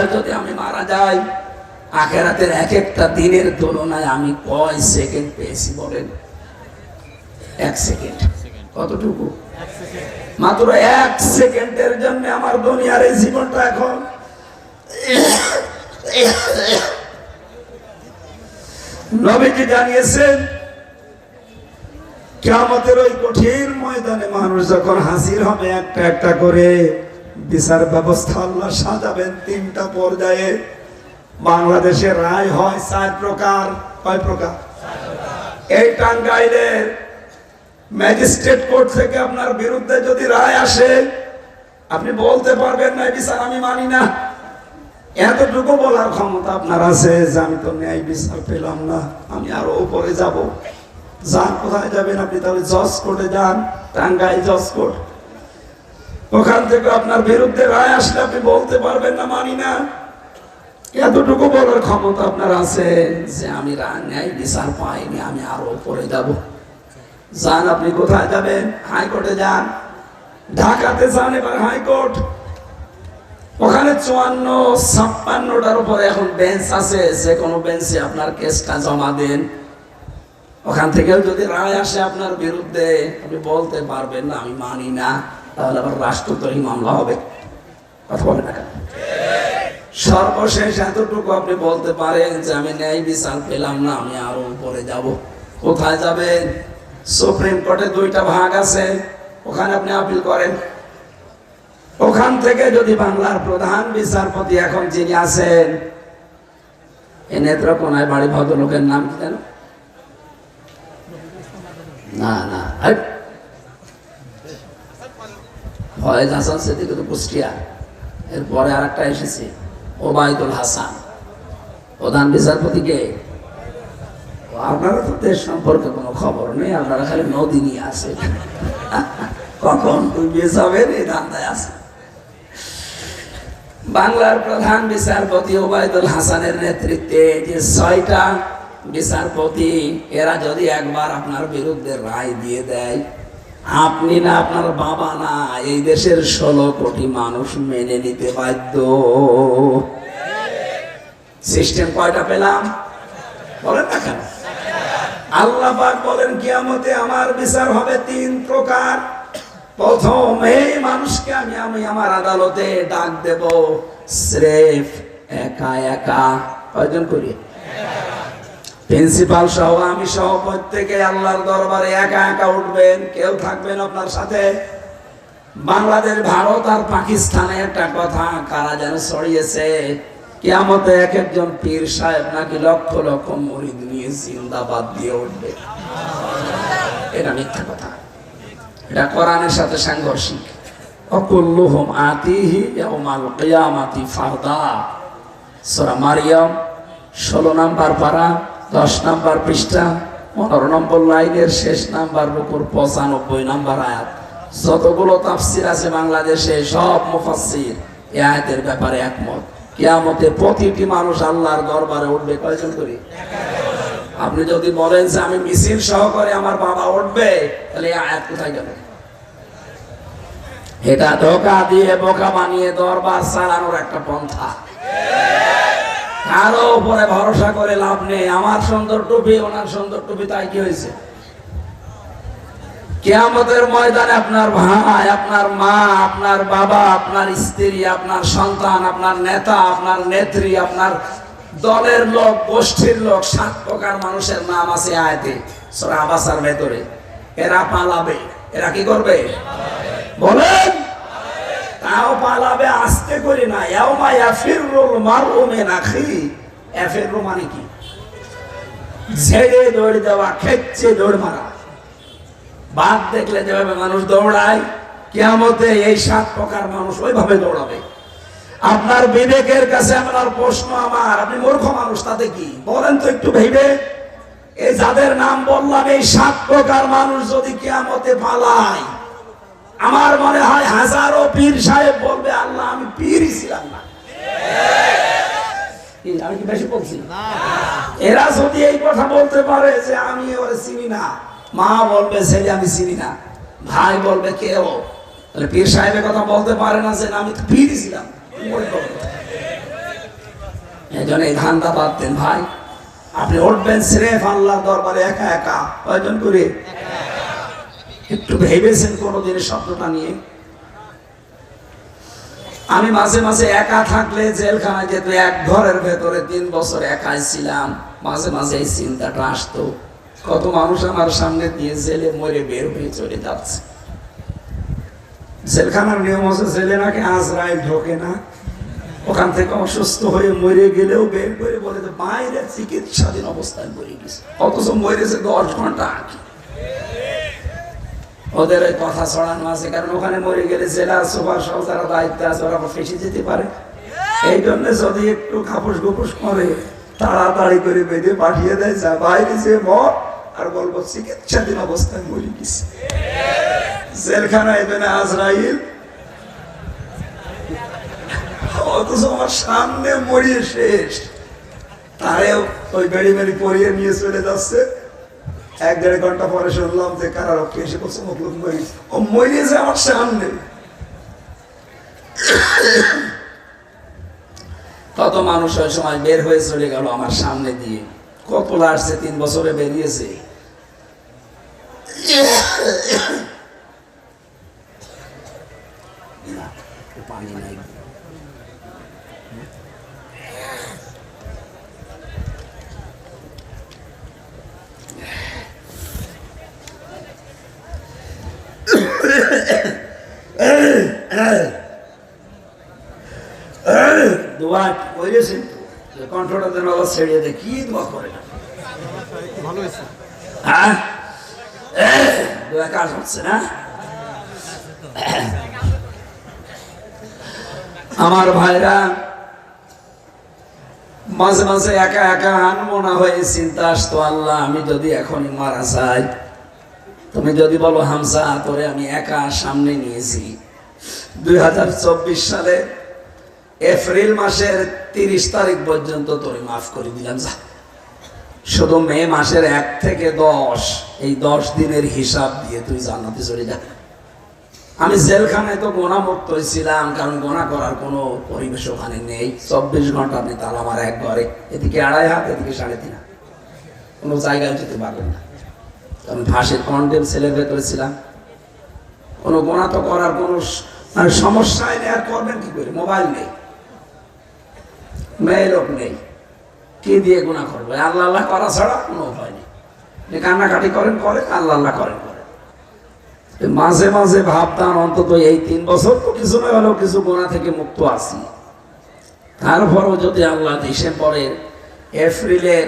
দুনিয়ায় যদি আমি মারা যাই, আখেরাতের এক একটা দিনের তুলনায় আমি কয় সেকেন্ড পেয়েছি বলেন? এক সেকেন্ড। কতটুকু? মাত্র এক সেকেন্ডের জন্য আমার দুনিয়ার এই জীবনটা এখন নবীজি জানিয়েছেন কেমতের ওই কঠিন ময়দানে মানুষ যখন হাসির হবে একটা একটা করে বিচার ব্যবস্থা আল্লাহ সাজাবেন তিনটা পর্যায়ে। বাংলাদেশের রায় হয় চার প্রকার। কয় প্রকার? এই টাঙ্গাইলের ম্যাজিস্ট্রেট কোর্ট থেকে আপনার বিরুদ্ধে যদি রায় আসে, আপনি বলতে পারবেন না বিচার আমি মানি না। এতটুকু বলার ক্ষমতা আপনার আছে যে আমি তো ন্যায় বিচার পেলাম না, আমি আরও উপরে যাব। যান, কোথায় যাবেন আপনি? তাহলে জজ কোর্টে যান টাঙ্গাই জজ কোর্ট। ওখান থেকে আপনার বিরুদ্ধে রায় আসলে আপনি বলতে পারবেন না, মানি না। এতটুকু বলার ক্ষমতা আপনার আছে যে আমি রা- ন্যায় বিচার পাইনি, আমি আরও উপরে যাব। যান, আপনি কোথায় যাবেন? হাইকোর্টে যান। ঢাকাতে যান এবার হাইকোর্ট। ওখানে চুয়ান্ন, ছাপ্পান্নটার উপরে এখন বেঞ্চ আছে, যে কোনো বেঞ্চে আপনার কেসটা জমা দেন। ওখান থেকেও যদি রায় আসে আপনার বিরুদ্ধে, আপনি বলতে পারবেন না, আমি মানি না। তাহলে আবার রাষ্ট্রদ্রোহী মামলা হবে। কথা বলে না সর্বশেষ এতটুকু আপনি বলতে পারেন যে আমি ন্যায় বিচার পেলাম না, আমি আরও উপরে যাব। কোথায় যাবেন? সুপ্রিম কোর্টে দুইটা ভাগ আছে। ওখানে আপনি আপিল করেন। ওখান থেকে যদি বাংলার প্রধান বিচারপতি এখন যিনি আছেন, এ নেত্রকোনায় বাড়ি ভদ্রলোকের নাম কি না না হাট। ফয়েজ হাসান সেদিকে তো কুষ্টিয়া। এরপরে আর একটা এসেছে, ওবায়দুল হাসান। প্রধান বিচারপতিকে। আপনারা তো দেশ সম্পর্কে কোনো খবর নেই, আপনারা খালি নদী নিয়ে আসে কখন ধান্দায় আছে বাংলার প্রধান বিচারপতি ওবায়দুল হাসানের নেতৃত্বে যে ছয়টা বিচারপতি, এরা যদি একবার আপনার বিরুদ্ধে রায় দিয়ে দেয় আপনি না আপনার বাবা না, এই দেশের ষোলো কোটি মানুষ মেনে নিতে বাধ্য। সিস্টেম কয়টা পেলাম? বলেন না কেন? আল্লাহ বলেন, কিয়ামতে আমার বিচার হবে তিন প্রকার। প্রথম এই মানুষকে আমি আমি আমার আদালতে ডাক দেব, স্রেফ একা একা। কয়জন করি প্রিন্সিপাল সহ, আমি সহ প্রত্যেকে আল্লাহর দরবারে একা একা উঠবেন। কেউ থাকবেন আপনার সাথে? বাংলাদেশ, ভারত আর পাকিস্তানে একটা কথা, কারা যেন ছড়িয়েছে? কিয়ামতে এক একজন পীর সাহেব নাকি লক্ষ লক্ষ মরিদ নিয়ে জিন্দাবাদ দিয়ে উঠবে। এটা মিথ্যা কথা। এটা কোরআনের সাথে সাংঘর্ষিক। অকুল্লুহুম আতিহি ইয়াউমাল কিয়ামাতি ফারদা। সূরা মারিয়াম 16 নাম্বার পারা। 10 নাম্বার পৃষ্ঠা 15 নম্বর লাইনের শেষ নাম্বার রুকুর 95 নাম্বার আয়াত। যতগুলো তাফসির আছে বাংলাদেশে, সব মুফাসসির এই আয়াতের ব্যাপারে একমত। কিয়ামতে প্রতিটি মানুষ আল্লাহর দরবারে উঠবে। কয়জন করি? আপনি যদি বলেন যে আমি মিছিল সহকারে আমার বাবা উঠবে, তাহলে আয়াত কোথায় গেল? এটা ধোকা দিয়ে বোকা বানিয়ে দরবার চালানোর একটা পন্থা। কারও উপরে ভরসা করে লাভ নেই। আমার সুন্দর টুপি, ওনার সুন্দর টুপি, তাই কি হয়েছে? কেয়ামতের ময়দানে আপনার ভাই, আপনার মা, আপনার বাবা, আপনার স্ত্রী, আপনার সন্তান, আপনার নেতা, আপনার নেত্রী, আপনার দলের লোক, গোষ্ঠীর লোক, সাত প্রকার মানুষের নাম আছে আয়তে, সরা আবাসার ভেতরে। এরা পালাবে। এরা কি করবে? বলেন! তাও পালাবে আসতে করি না। এও মা ইয়াউমা ইয়াফিরুল মারউ মিন আখি। ইয়াফিরু মানে কি? ছেড়ে দৌড় দেওয়া খেচ্ছে দৌড় মারা। বাঘ দেখলে যেভাবে মানুষ দৌড়ায়, কেয়ামতে এই সাত প্রকার মানুষ ওইভাবে দৌড়াবে। আপনার বিবেকের কাছে আমার প্রশ্ন আমার। আপনি মূর্খ মানুষ, তাতে কি? বলেন তো একটু ভেবে। এই যাদের নাম বললাম, এই সাত প্রকার মানুষ যদি কেয়ামতে পালায় আমার মনে হয় হাজারো পীর সাহেব বলবে, আল্লাহ, আমি পীরই ছিলাম না। আমি কি বেশি বলছি এরা যদি এই কথা বলতে পারে যে আমি ওরে চিনি না, মা বলবে, ছেলে, আমি চিনি না। ভাই বলবে কেউ পীর সাহেবের কথা বলতে পারে না যে আমি তো ছিলাম। এই জন্য এই ধান্দা বাদ ভাই। আপনি উঠবেন, স্রেফ আল্লাহ দরবারে একা একা। কয়জন করে? একটু ভেবেছেন কোনোদিনের শব্দটা নিয়ে? আমি মাঝে মাঝে একা থাকলে জেলখানায় যেতে, এক ঘরের ভেতরে তিন বছর একাই ছিলাম। মাঝে মাঝে এই চিন্তাটা আসতো। কত মানুষ আমার সামনে দিয়ে জেলে মরে বের হয়ে চলে যাচ্ছে। জেলখানার নিয়ম হচ্ছে জেলে নাকি আজরাইল ঢোকে না। ওখান থেকে অসুস্থ হয়ে মরে গেলেও বের করে বলে বাইরে চিকিৎসাধীন অবস্থায় মরে গেছে। অথচ মরেছে দশ ঘণ্টা আগে। ওদের ওই কথা ছড়ানো আছে, কারণ ওখানে মরে গেলে জেলা সুপার সহ যারা দায়িত্বে আছে, ওরা ফেসে যেতে পারে। এই জন্য যদি একটু খাপুস গুপুস করে, তাড়াতাড়ি করে বেঁধে পাঠিয়ে দেয়, যা বাইরে যে মর, আর বলব চিকিৎসাধীন অবস্থায় মরে গেছে। জেলখানায় দেনে আজরাইল। অথচ আমার সামনে মরিয়ে শেষ। তারেও ওই বেড়ি মেড়ি পরিয়ে নিয়ে চলে যাচ্ছে। এক দেড় ঘণ্টা পরে শুনলাম যে কারারক্ষী এসে বলছে মকলুক মরি ও মরিয়েছে আমার সামনে। কত মানুষ ওই সময় বের হয়ে চলে গেল আমার সামনে দিয়ে। কত আসছে, তিন বছরে বেরিয়েছে না, একটু পানি নাই দোয়া করেছেন তো যে কণ্ঠটা যেন আবার ছেড়িয়ে দেয় কি দোয়া করে? না হ্যাঁ? দোয়া কাজ হচ্ছে না? আমার ভাইরা মাঝে মাঝে একা একা আনমনা হয়ে চিন্তা আসতো আল্লাহ আমি যদি এখনই মারা যাই তুমি যদি বলো হামসা তোরে আমি একা সামনে নিয়েছি। দুই হাজার চব্বিশ সালে এপ্রিল মাসের তিরিশ তারিখ পর্যন্ত তোরে মাফ করে দিলাম, যা। শুধু মে মাসের এক থেকে দশ, এই দশ দিনের হিসাব দিয়ে তুই জান্নাতে চলে যা। আমি জেলখানায় তো গোনা মুক্ত ছিলাম, কারণ গোনা করার কোনো পরিবেশ ওখানে নেই। চব্বিশ ঘণ্টা আপনি তালা আমার এক ঘরে এদিকে আড়াই হাত, এদিকে সাড়ে তিন হাত। কোনো জায়গায় যেতে পারবেন না। কারণ ফাঁসের কন্ডেম সেলের ভেতরে ছিলাম। কোনো গোনা তো করার কোনো মানে সমস্যাই নেই, আর করবেন কি করে? মোবাইল নেই। মেয়ে লোক নেই। কে দিয়ে গুণা করবে? আল্লাহ আল্লাহ করা ছাড়া কোনো উপায় নেই। যে কান্নাকাটি করেন করেন আল্লাহ আল্লাহ করেন করেন মাঝে মাঝে ভাবতাম অন্তত এই তিন বছর তো কিছু না হলেও কিছু গোনা থেকে মুক্ত আছি। তারপরও যদি আল্লাহ ডিসেম্বরের এপ্রিলের